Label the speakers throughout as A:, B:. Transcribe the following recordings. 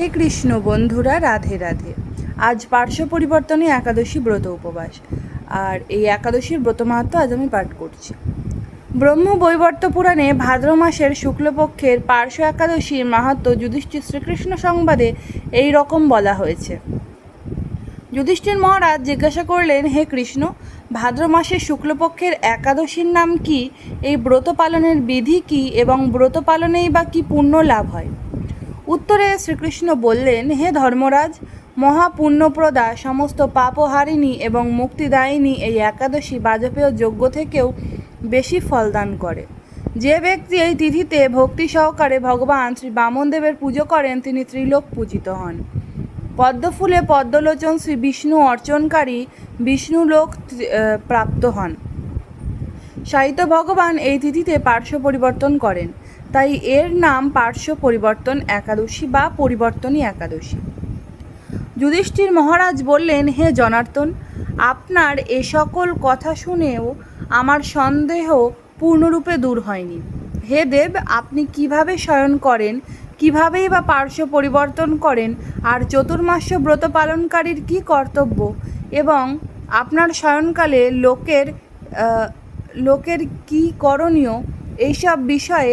A: হে কৃষ্ণ বন্ধুরা, রাধে রাধে। আজ পার্শ্ব পরিবর্তনে একাদশী ব্রত উপবাস। আর এই একাদশীর ব্রত মাহাত্ম আজ আমি পাঠ করছি। ব্রহ্ম বৈবর্ত পুরাণে ভাদ্র মাসের শুক্লপক্ষের পার্শ্ব একাদশীর মাহাত্ম যুধিষ্ঠির শ্রীকৃষ্ণ সংবাদে এই রকম বলা হয়েছে। যুধিষ্ঠির মহারাজ জিজ্ঞাসা করলেন, হে কৃষ্ণ, ভাদ্র মাসের শুক্লপক্ষের একাদশীর নাম কি? এই ব্রত পালনের বিধি কি? এবং ব্রত পালনেই বা কি পুণ্য লাভ হয়? উত্তরে শ্রীকৃষ্ণ বললেন, হে ধর্মরাজ, মহাপুণ্যপ্রদা সমস্ত পাপহারিণী এবং মুক্তিদায়িনী এই একাদশী বাজপেয় যজ্ঞ থেকেও বেশি ফলদান করে। যে ব্যক্তি এই তিথিতে ভক্তি সহকারে ভগবান শ্রী বামনদেবের পুজো করেন, তিনি ত্রিলোক পূজিত হন। পদ্মফুলে পদ্মলোচন শ্রী বিষ্ণু অর্চনকারী বিষ্ণুলোক প্রাপ্ত হন। সাহিত্য ভগবান এই তিথিতে পার্শ্ব পরিবর্তন করেন। তাই এর নাম পার্শ্ব পরিবর্তন একাদশী বা পরিবর্তনী একাদশী। যুধিষ্ঠির মহারাজ বললেন, হে জনার্দন, আপনার এ সকল কথা শুনেও আমার সন্দেহ পূর্ণরূপে দূর হয়নি। হে দেব, আপনি কীভাবে শয়ন করেন, কিভাবেই বা পার্শ্ব পরিবর্তন করেন, আর চতুর্মাস্য ব্রত পালনকারীর কি কর্তব্য? এবং আপনার শয়নকালে লোকের লোকের কি করণীয়? এইসব বিষয়ে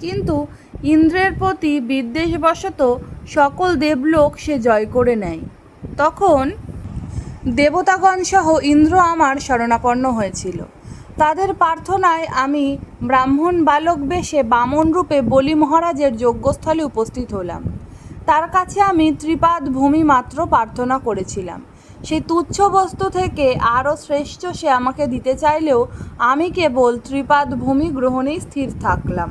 A: কিন্তু ইন্দ্রের প্রতি বিদ্বেষবশত সকল দেবলোক সে জয় করে নেয়। তখন দেবতাগণ সহ ইন্দ্র আমার শরণাপন্ন হয়েছিল। তাদের প্রার্থনায় আমি ব্রাহ্মণ বালক বেশে বামন রূপে বলি মহারাজের যজ্ঞস্থলে উপস্থিত হলাম। তার কাছে আমি ত্রিপাদ ভূমি মাত্র প্রার্থনা করেছিলাম। সেই তুচ্ছ বস্তু থেকে আরও শ্রেষ্ঠ সে আমাকে দিতে চাইলেও আমি কেবল ত্রিপাদ ভূমি গ্রহণেই স্থির থাকলাম।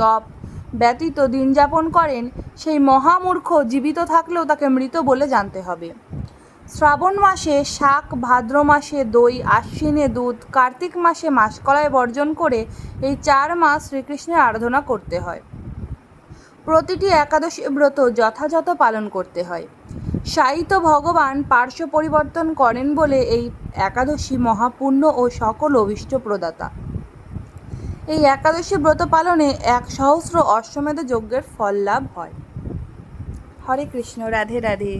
A: তপ। ব্যতীত দিন যাপন করেন, সেই মহামূর্খ জীবিত থাকলেও তাকে মৃত বলে জানতে হবে। শ্রাবণ মাসে শাক, ভাদ্র মাসে দই, আশ্বিনে দুধ, কার্তিক মাসে মাসকলায় বর্জন করে এই চার মাস শ্রীকৃষ্ণের আরাধনা করতে হয়। প্রতিটি একাদশী ব্রত যথাযথ পালন করতে হয়। সাহিত্য ভগবান পার্শ্ব পরিবর্তন করেন বলে এই একাদশী মহাপুণ্য ও সকল অভিষ্ট প্রদাতা। এই একাদশী ব্রত পালনে এক সহস্র অশ্বমেধ যজ্ঞের ফল লাভ হয়। হরে কৃষ্ণ, রাধে রাধে।